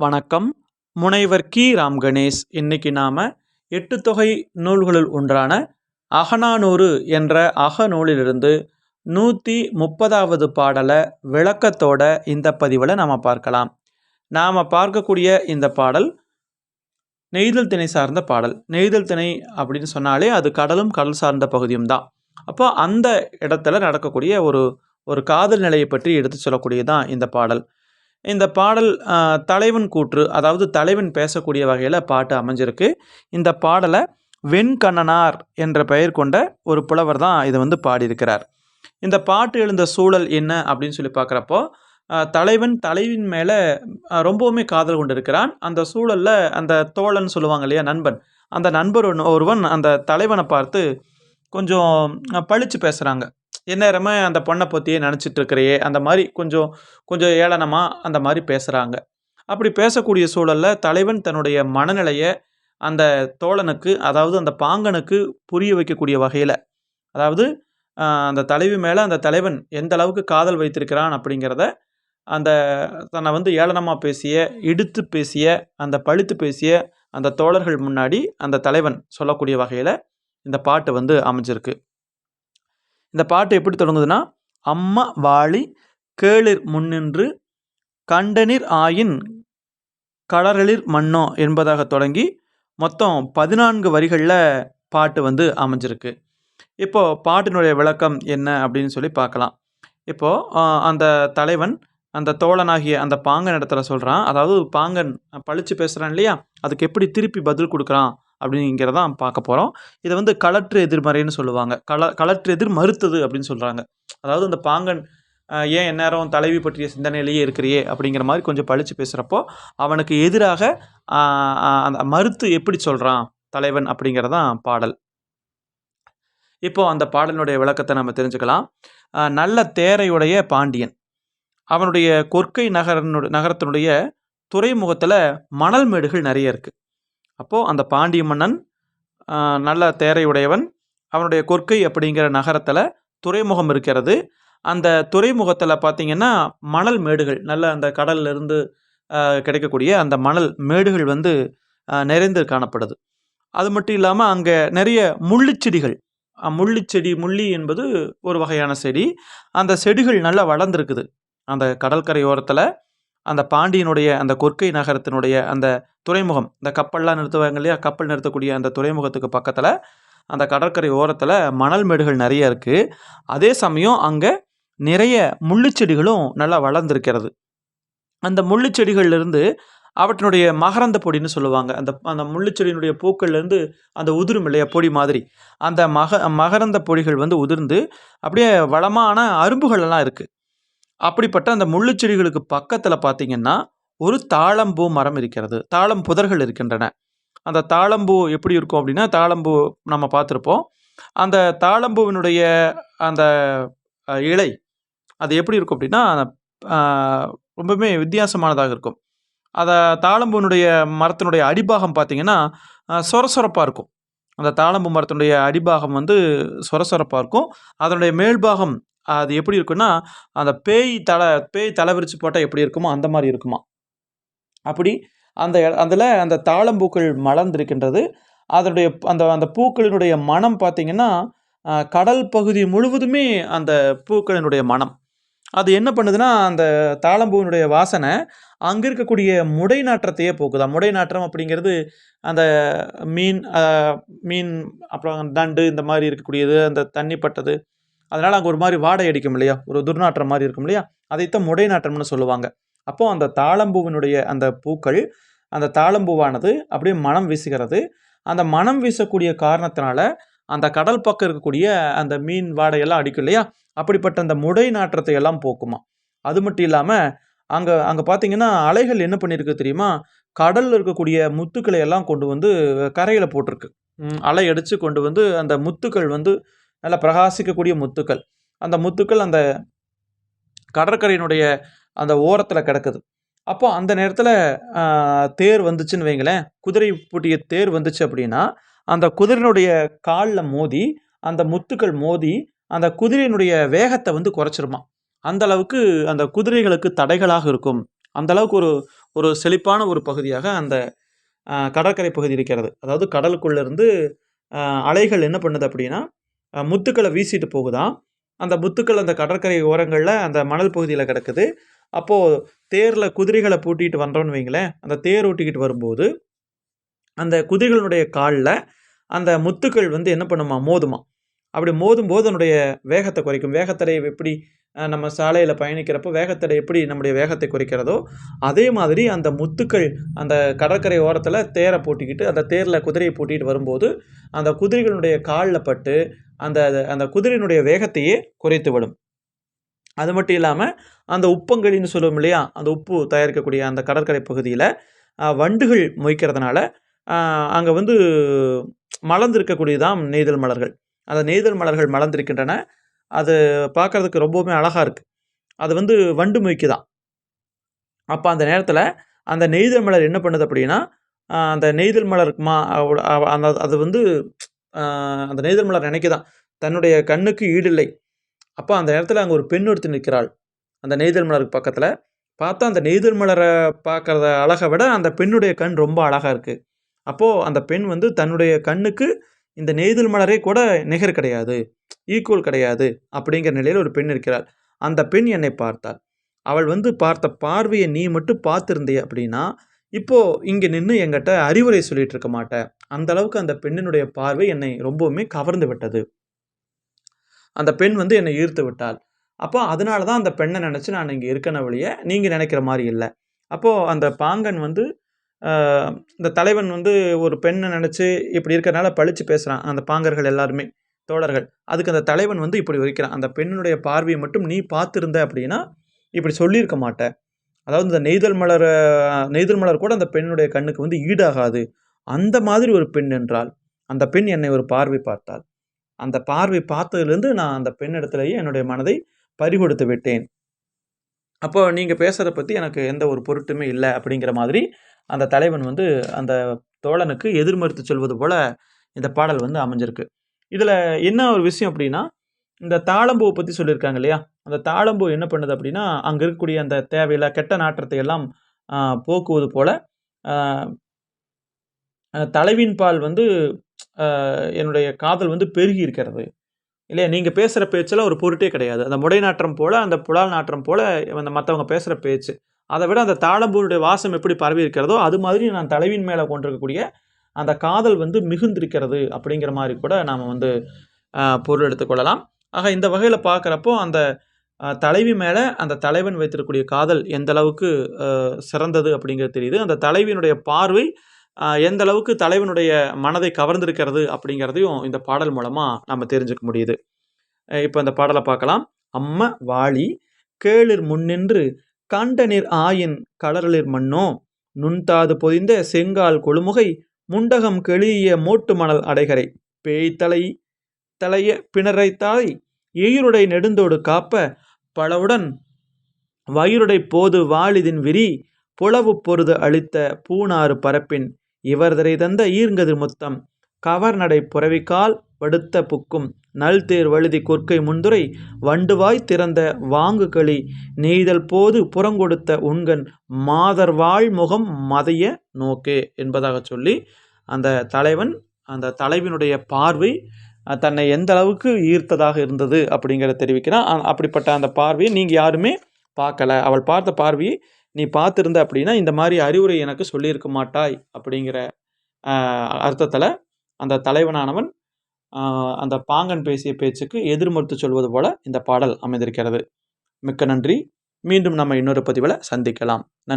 வணக்கம். முனைவர் கி. ராம் கணேஷ் இன்னைக்கு நாம் எட்டு தொகை நூல்களுள் ஒன்றான அகநானூறு என்ற அகநூலிலிருந்து நூற்றி முப்பதாவது பாடலை விளக்கத்தோட இந்த பதிவில் நாம் பார்க்கலாம். நாம் பார்க்கக்கூடிய இந்த பாடல் நெய்தல் திணை சார்ந்த பாடல். நெய்தல் திணை அப்படின்னு சொன்னாலே அது கடலும் கடல் சார்ந்த பகுதியும் தான். அப்போ அந்த இடத்துல நடக்கக்கூடிய ஒரு ஒரு காதல் நிலையை பற்றி எடுத்து சொல்லக்கூடியதான் இந்த பாடல். இந்த பாடல் தலைவன் கூற்று அதாவது தலைவன் பேசக்கூடிய வகையில் பாட்டு அமைஞ்சிருக்கு. இந்த பாடலை வெண்கண்ணனார் என்ற பெயர் கொண்ட ஒரு புலவர் தான் இதை வந்து பாடியிருக்கிறார். இந்த பாட்டு எழுந்த சூழல் என்ன அப்படின்னு சொல்லி பார்க்குறப்போ தலைவன் தலைவின் மேலே ரொம்பவுமே காதல் கொண்டு இருக்கிறான் அந்த சூழலில் அந்த தோழன் சொல்லுவாங்க இல்லையா நண்பன் அந்த நண்பர் ஒருவன் அந்த தலைவனை பார்த்து கொஞ்சம் பழித்து பேசுகிறாங்க எந்நேரமே அந்த பொண்ணை பற்றியே நினச்சிட்டு இருக்கிறையே அந்த மாதிரி கொஞ்சம் கொஞ்சம் ஏளனமாக அந்த மாதிரி பேசுகிறாங்க அப்படி பேசக்கூடிய சூழலில் தலைவன் தன்னுடைய மனநிலையை அந்த தோழனுக்கு அதாவது அந்த பாங்கனுக்கு புரிய வைக்கக்கூடிய வகையில் அதாவது அந்த தலைவி மேலே அந்த தலைவன் எந்த அளவுக்கு காதல் வைத்திருக்கிறான் அப்படிங்கிறத அந்த தன்னை வந்து ஏளனமாக பேசிய இடுத்து பேசிய அந்த பழுத்து பேசிய அந்த தோழர்கள் முன்னாடி அந்த தலைவன் சொல்லக்கூடிய வகையில் இந்த பாட்டு வந்து அமைஞ்சிருக்கு. இந்த பாட்டு எப்படி தொடங்குதுன்னா அம்மா வாளி கேளிர் முன்னின்று கண்டனிர் ஆயின் கடலிர் மன்னோ என்பதாக தொடங்கி மொத்தம் பதினான்கு வரிகளில் பாட்டு வந்து அமைஞ்சிருக்கு. இப்போது பாட்டினுடைய விளக்கம் என்ன அப்படின்னு சொல்லி பார்க்கலாம். இப்போது அந்த தலைவன் அந்த தோழனாகிய அந்த பாங்கன் இடத்துல சொல்கிறான் அதாவது பாங்கன் பழிச்சு பேசுகிறான் இல்லையா? அதுக்கு எப்படி திருப்பி பதில் கொடுக்குறான்? அப்படிங்கிறதான் பார்க்க போகிறோம் இதை வந்து களற்று எதிர்மறைன்னு சொல்லுவாங்க. கள களற்று எதிர் மறுத்தது அப்படின்னு சொல்கிறாங்க அதாவது அந்த பாங்கன் ஏன் எந்நேரம் தலைவி பற்றிய சிந்தனையிலேயே இருக்கிறியே அப்படிங்கிற மாதிரி கொஞ்சம் பழித்து பேசுகிறப்போ அவனுக்கு எதிராக அந்த மறுத்து எப்படி சொல்கிறான் தலைவன் அப்படிங்கிறதான் பாடல். இப்போது அந்த பாடலினுடைய விளக்கத்தை நம்ம தெரிஞ்சுக்கலாம். நல்ல தேரையுடைய பாண்டியன். அவனுடைய கொற்கை நகரனு நகரத்தினுடைய துறைமுகத்தில் மணல் மேடுகள் நிறைய இருக்குது அப்போது அந்த பாண்டிய மன்னன் நல்ல தேரையுடையவன் அவனுடைய கொற்கை அப்படிங்கிற நகரத்தில் துறைமுகம் இருக்கிறது. அந்த துறைமுகத்தில் பார்த்திங்கன்னா மணல் மேடுகள் நல்ல அந்த கடல்லிருந்து கிடைக்கக்கூடிய அந்த மணல் மேடுகள் வந்து நிறைந்து காணப்படுது. அது மட்டும் இல்லாமல் அங்கே நிறைய முள்ளிச்செடிகள் முள்ளிச்செடி முள்ளி என்பது ஒரு வகையான செடி. அந்த செடிகள் நல்லா வளர்ந்துருக்குது. அந்த கடற்கரை ஓரத்தில் அந்த பாண்டியனுடைய அந்த கொற்கை நகரத்தினுடைய அந்த துறைமுகம். இந்த கப்பல்லாம் நிறுத்துவாங்க இல்லையா? கப்பல் நிறுத்தக்கூடிய அந்த துறைமுகத்துக்கு பக்கத்தில் அந்த கடற்கரை ஓரத்தில் மணல் மேடுகள் நிறைய இருக்குது அதே சமயம் அங்கே நிறைய முள்ளுச்செடிகளும் நல்லா வளர்ந்துருக்கிறது. அந்த முள்ளுச்செடிகள்லேருந்து அவற்றினுடைய மகரந்த பொடின்னு சொல்லுவாங்க. அந்த அந்த முள்ளுச்செடியினுடைய பூக்கள்லேருந்து அந்த உதிரும் இல்லையா? பொடி மாதிரி. அந்த மக மகரந்த பொடிகள் வந்து உதிர்ந்து அப்படியே வளமான அரும்புகள் எல்லாம் இருக்குது அப்படிப்பட்ட அந்த முள்ளுச்செடிகளுக்கு பக்கத்தில் பார்த்தீங்கன்னா ஒரு தாழம்பூ மரம் இருக்கிறது. தாழம் புதர்கள் இருக்கின்றன. அந்த தாழம்பூ எப்படி இருக்கும் அப்படின்னா தாழம்பூ நம்ம பார்த்துருப்போம். அந்த தாழம்பூவினுடைய அந்த இலை அது எப்படி இருக்கும் அப்படின்னா ரொம்பவுமே வித்தியாசமானதாக இருக்கும். அதை தாழம்பூனுடைய மரத்தினுடைய அடிபாகம் பார்த்திங்கன்னா சொரசொரப்பாக இருக்கும். அந்த தாழம்பூ மரத்தினுடைய அடிபாகம் வந்து சொரசொரப்பாக இருக்கும். அதனுடைய மேல்பாகம் அது எப்படி இருக்குன்னா அந்த பேய் தலை பேய் தலை விரிச்சு போட்டால் எப்படி இருக்குமோ அந்த மாதிரி இருக்குமா. அப்படி அந்த அதில் அந்த தாளம்பூக்கள் மலர்ந்திருக்கின்றது. அதனுடைய அந்த அந்த பூக்களினுடைய மனம் பார்த்திங்கன்னா கடல் பகுதி முழுவதுமே அந்த பூக்களினுடைய மனம். அது என்ன பண்ணுதுன்னா அந்த தாளம்பூவினுடைய வாசனை அங்கே இருக்கக்கூடிய முடை நாற்றத்தையே போக்குதா முடை நாற்றம் அப்படிங்கிறது அந்த மீன் மீன் அப்புறம் தண்டு இந்த மாதிரி இருக்கக்கூடியது அந்த தண்ணி பட்டது. அதனால் அங்கே ஒரு மாதிரி வாடை அடிக்கும் இல்லையா? ஒரு துர்நாற்றம் மாதிரி இருக்கும் இல்லையா? அதைத்தான் முடை நாற்றம்னு சொல்லுவாங்க. அப்போது அந்த தாளம்பூவினுடைய அந்த பூக்கள் அந்த தாளம்பூவானது அப்படியே மனம் வீசுகிறது. அந்த மனம் வீசக்கூடிய காரணத்தினால அந்த கடல் பக்கம் இருக்கக்கூடிய அந்த மீன் வாடையெல்லாம் அடிக்கும் இல்லையா? அப்படிப்பட்ட அந்த முடை நாற்றத்தை எல்லாம் போக்குமா. அது மட்டும் இல்லாமல் அங்கே அங்கே பார்த்தீங்கன்னா அலைகள் என்ன பண்ணியிருக்கு தெரியுமா? கடலில் இருக்கக்கூடிய முத்துக்களை எல்லாம் கொண்டு வந்து கரையில் போட்டிருக்கு. அலை அடித்து கொண்டு வந்து அந்த முத்துக்கள் வந்து நல்லா பிரகாசிக்கக்கூடிய முத்துக்கள். அந்த முத்துக்கள் அந்த கடற்கரையினுடைய அந்த ஓரத்தில் கிடக்குது. அப்போ அந்த நேரத்தில் தேர் வந்துச்சுன்னு வைங்களேன். குதிரை பூட்டிய தேர் வந்துச்சு அப்படின்னா அந்த குதிரையினுடைய காலில் மோதி அந்த முத்துக்கள் மோதி அந்த குதிரையினுடைய வேகத்தை வந்து குறைச்சிருமா. அந்த அளவுக்கு அந்த குதிரைகளுக்கு தடைகளாக இருக்கும். அந்த அளவுக்கு ஒரு ஒரு செழிப்பான ஒரு பகுதியாக அந்த கடற்கரை பகுதி இருக்கிறது. அதாவது கடலுக்குள்ளேருந்து அலைகள் என்ன பண்ணுது அப்படின்னா முத்துக்களை வீசிட்டு போகுதான் அந்த முத்துக்கள் அந்த கடற்கரை ஓரங்களில் அந்த மணல் பகுதியில் கிடக்குது. அப்போது தேரில் குதிரைகளை பூட்டிட்டு வந்தோன்னு வைங்களேன் அந்த தேர் ஓட்டிக்கிட்டு வரும்போது அந்த குதிரைகளுடைய காலில் அந்த முத்துக்கள் வந்து என்ன பண்ணுமா? மோதுமா. அப்படி மோதும்போது அதனுடைய வேகத்தை குறைக்கும். வேகத்தடை எப்படி நம்ம சாலையில் பயணிக்கிறப்போ வேகத்தடை எப்படி நம்முடைய வேகத்தை குறைக்கிறதோ அதே மாதிரி அந்த முத்துக்கள் அந்த கடற்கரை ஓரத்தில் தேரை பூட்டிக்கிட்டு அந்த தேரில் குதிரையை பூட்டிகிட்டு வரும்போது அந்த குதிரைகளுடைய காலில் பட்டு அந்த அந்த குதிரையினுடைய வேகத்தையே குறைத்து விடும். அது மட்டும் இல்லாமல் அந்த உப்பங்கழின்னு சொல்லுவோம் இல்லையா அந்த உப்பு தயாரிக்கக்கூடிய அந்த கடற்கரை பகுதியில் வண்டுகள் மொய்க்கிறதுனால அங்கே வந்து மலர்ந்திருக்கக்கூடியதான் நெய்தல் மலர்கள். அந்த நெய்தல் மலர்கள் மலர்ந்திருக்கின்றன. அது பார்க்கறதுக்கு ரொம்பவுமே அழகாக இருக்குது அது வந்து வண்டு மொய்க்குதான். அப்போ அந்த நேரத்தில் அந்த நெய்தல் மலர் என்ன பண்ணுது அப்படின்னா அந்த நெய்தல் மலர் மா அந்த அது வந்து அந்த நெய்தல் மலர் நினைக்குதான். தன்னுடைய கண்ணுக்கு ஈடில்லை. அப்போ அந்த நேரத்தில் அங்கே ஒரு பெண் ஒருத்தி நிற்கிறாள். அந்த நெய்தல் மலருக்கு பக்கத்தில். பார்த்தா அந்த நெய்தல் மலரை பார்க்குறத அழகை விட அந்த பெண்ணுடைய கண் ரொம்ப அழகாக இருக்குது அப்போது அந்த பெண் வந்து தன்னுடைய கண்ணுக்கு இந்த நெய்தல் மலரே கூட நிகர் கிடையாது ஈக்குவல் கிடையாது அப்படிங்கிற நிலையில் ஒரு பெண் இருக்கிறாள் அந்த பெண் என்னை பார்த்தாள். அவள் வந்து பார்த்த பார்வையை நீ மட்டும் பார்த்துருந்தே அப்படின்னா இப்போது இங்கே நின்று எங்கிட்ட அறிவுரை சொல்லிகிட்டு இருக்க மாட்டேன் அந்த அளவுக்கு அந்த பெண்ணினுடைய பார்வை என்னை ரொம்பவுமே கவர்ந்து விட்டது. அந்த பெண் வந்து என்னை ஈர்த்து விட்டாள். அப்போ அதனால தான் அந்த பெண்ணை நினச்சி நான் இங்கே இருக்கன வழியே நீங்கள் நினைக்கிற மாதிரி இல்லை. அப்போது அந்த பாங்கன் வந்து இந்த தலைவன் வந்து ஒரு பெண்ணை நினச்சி இப்படி இருக்கிறனால பழிச்சு பேசுகிறான் அந்த பாங்கர்கள் எல்லாருமே தோழர்கள். அதுக்கு அந்த தலைவன் வந்து இப்படி வைக்கிறான் அந்த பெண்ணுடைய பார்வையை மட்டும் நீ பார்த்துருந்த அப்படின்னா இப்படி சொல்லியிருக்க மாட்டேன் அதாவது இந்த நெய்தல் மலர் நெய்தல் மலர் கூட அந்த பெண்ணுடைய கண்ணுக்கு வந்து ஈடாகாது. அந்த மாதிரி ஒரு பெண் என்றால் அந்த பெண் என்னை ஒரு பார்வை பார்த்தாள். அந்த பார்வை பார்த்ததுலேருந்து நான் அந்த பெண்ணிடத்துலேயே என்னுடைய மனதை பறிகொடுத்து விட்டேன். அப்போ நீங்கள் பேசுகிறத பற்றி எனக்கு எந்த ஒரு பொருட்டுமே இல்லை அப்படிங்கிற மாதிரி அந்த தலைவன் வந்து அந்த தோழனுக்கு எதிர்மறுத்து சொல்வது போல் இந்த பாடல் வந்து அமைஞ்சிருக்கு. இதில் என்ன ஒரு விஷயம் அப்படின்னா இந்த தாளம்பூவை பற்றி சொல்லியிருக்காங்க இல்லையா? அந்த தாளம்பூ என்ன பண்ணுது அப்படின்னா அங்கே இருக்கக்கூடிய அந்த தேவையில்ல கெட்ட நாற்றத்தை எல்லாம் போக்குவது போல் தலைவின் பால் வந்து என்னுடைய காதல் வந்து பெருகி இருக்கிறது. இல்லையா? நீங்கள் பேசுகிற பேச்செல்லாம் ஒரு பொருட்டே கிடையாது. அந்த முடை நாற்றம் போல் அந்த புலால் நாற்றம் போல் அந்த மற்றவங்க பேசுகிற பேச்சு. அதை விட அந்த தாளம்பூருடைய வாசம் எப்படி பரவி இருக்கிறதோ அது மாதிரி நான் தலைவின் மேலே கொண்டிருக்கக்கூடிய அந்த காதல் வந்து மிகுந்திருக்கிறது அப்படிங்கிற மாதிரி கூட நாம் வந்து பொருள் எடுத்துக்கொள்ளலாம் ஆக இந்த வகையில் பார்க்குறப்போ அந்த தலைவி மேலே அந்த தலைவன் வைத்திருக்கக்கூடிய காதல் எந்த அளவுக்கு சிறந்தது அப்படிங்கிறது தெரியுது. அந்த தலைவியினுடைய பார்வை எந்த அளவுக்கு தலைவனுடைய மனதை கவர்ந்திருக்கிறது அப்படிங்கிறதையும் இந்த பாடல் மூலமாக நம்ம தெரிஞ்சுக்க முடியுது. இப்போ இந்த பாடலை பார்க்கலாம். அம்ம வாளி கேளிர் முன்னின்று கண்டனிர் ஆயின் கலரலிர் மண்ணோ நுண்தாது பொதிந்த செங்கால் கொழுமுகை முண்டகம் கெளிய மோட்டு மணல் அடைகரை பேய்த்தலை தலைய பிணரைத்தாய் எயிருடை நெடுந்தோடு காப்ப பலவுடன் வயிறுடை போது வாளிதின் விரி புலவு பொருது அளித்த பூனாறு பரப்பின் இவர்தரை தந்த ஈர்ங்கதிர் முத்தம். கவர்நடை புறவிக்கால் வடுத்த புக்கும். நல்தேர் வழுதி கொற்கை முந்துரை வண்டுவாய் திறந்த வாங்குகளி நெய்தல் போது புறங்கொடுத்த உண்கண் மாதர் முகம் மதைய நோக்கே என்பதாக சொல்லி அந்த தலைவன் அந்த தலைவனுடைய பார்வை தன்னை எந்த அளவுக்கு ஈர்த்ததாக இருந்தது அப்படிங்கிறத தெரிவிக்கிறான். அப்படிப்பட்ட அந்த பார்வையை நீங்கள் யாருமே பார்க்கல. அவள் பார்த்த பார்வையை நீ பார்த்துருந்த அப்படின்னா இந்த மாதிரி அறிவுரை எனக்கு சொல்லியிருக்க மாட்டாய் அப்படிங்கிற அர்த்தத்தில் அந்த தலைவனானவன் அந்த பாங்கன் பேசிய பேச்சுக்கு எதிர்மறுத்து சொல்வது போல இந்த பாடல் அமைந்திருக்கிறது. மிக்க நன்றி. மீண்டும் நம்ம இன்னொரு பதிவில் சந்திக்கலாம். நன்றி.